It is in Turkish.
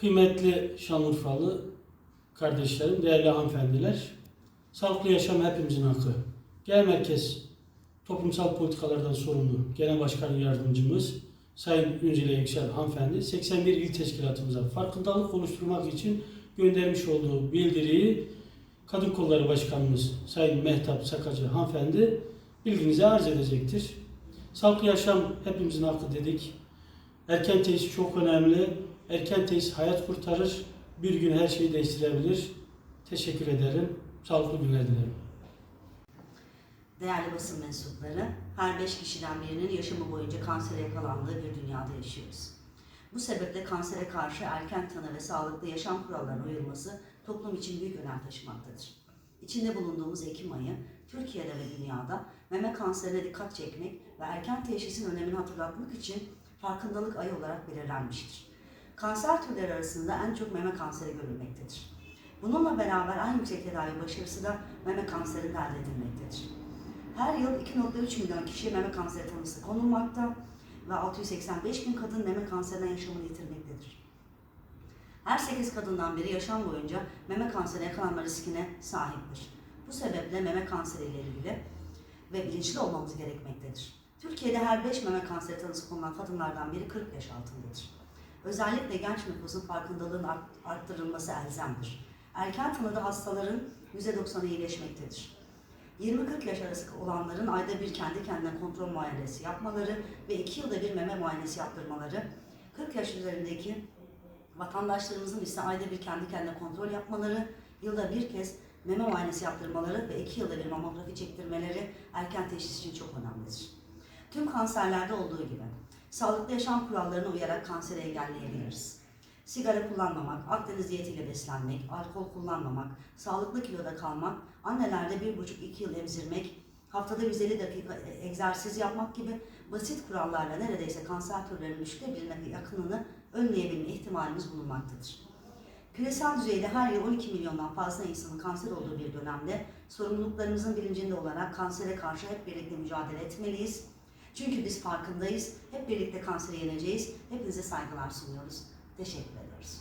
Kıymetli Şanlıurfalı kardeşlerim, değerli hanımefendiler, sağlıklı yaşam hepimizin hakkı. Genel Merkez Toplumsal Politikalardan sorumlu Genel Başkan Yardımcımız Sayın Üncele Yüksel Hanımefendi 81 il teşkilatımıza farkındalık oluşturmak için göndermiş olduğu bildiriyi Kadın Kolları Başkanımız Sayın Mehtap Sakacı Hanımefendi bilginize arz edecektir. Sağlıklı yaşam hepimizin hakkı dedik. Erken teşhis çok önemli. Erken teşhis hayat kurtarır. Bir gün her şeyi değiştirebilir. Teşekkür ederim. Sağlıklı günler dilerim. Değerli basın mensupları, her beş kişiden birinin yaşamı boyunca kansere yakalandığı bir dünyada yaşıyoruz. Bu sebeple kansere karşı erken tanı ve sağlıklı yaşam kurallarına uyulması toplum için büyük önem taşımaktadır. İçinde bulunduğumuz Ekim ayı, Türkiye'de ve dünyada meme kanserine dikkat çekmek ve erken teşhisin önemini hatırlatmak için farkındalık ayı olarak belirlenmiştir. Kanser türleri arasında en çok meme kanseri görülmektedir. Bununla beraber en yüksek tedavi başarısı da meme kanseri elde edilmektedir. Her yıl 2.3 milyon kişiye meme kanseri tanısı konulmakta ve 685 bin kadın meme kanserinden yaşamını yitirmektedir. Her 8 kadından biri yaşam boyunca meme kanserine yakalanma riskine sahiptir. Bu sebeple meme kanseri ile ilgili ve bilinçli olmamız gerekmektedir. Türkiye'de her 5 meme kanseri tanısı konulan kadınlardan biri 40 yaş altındadır. Özellikle genç nüfusun farkındalığının art- arttırılması elzemdir. Erken tanıda hastaların %90'ı iyileşmektedir. 20-40 yaş arası olanların ayda bir kendi kendine kontrol muayenesi yapmaları ve 2 yılda bir meme muayenesi yaptırmaları, 40 yaş üzerindeki vatandaşlarımızın ise ayda bir kendi kendine kontrol yapmaları, yılda bir kez meme muayenesi yaptırmaları ve 2 yılda bir mamografi çektirmeleri erken teşhis için çok önemlidir. Tüm kanserlerde olduğu gibi sağlıklı yaşam kurallarına uyarak kanseri engelleyebiliriz. Sigara kullanmamak, Akdeniz diyetiyle beslenmek, alkol kullanmamak, sağlıklı kiloda kalmak, annelerde 1,5-2 yıl emzirmek, haftada 150 dakika e, egzersiz yapmak gibi basit kurallarla neredeyse kanser türlerinin üçte birine yakınını önleyebilme ihtimalimiz bulunmaktadır. Küresel düzeyde her yıl 12 milyondan fazla insanın kanser olduğu bir dönemde sorumluluklarımızın bilincinde olarak kansere karşı hep birlikte mücadele etmeliyiz. Çünkü biz farkındayız. Hep birlikte kanseri yeneceğiz. Hepinize saygılar sunuyoruz. Teşekkür ediyoruz.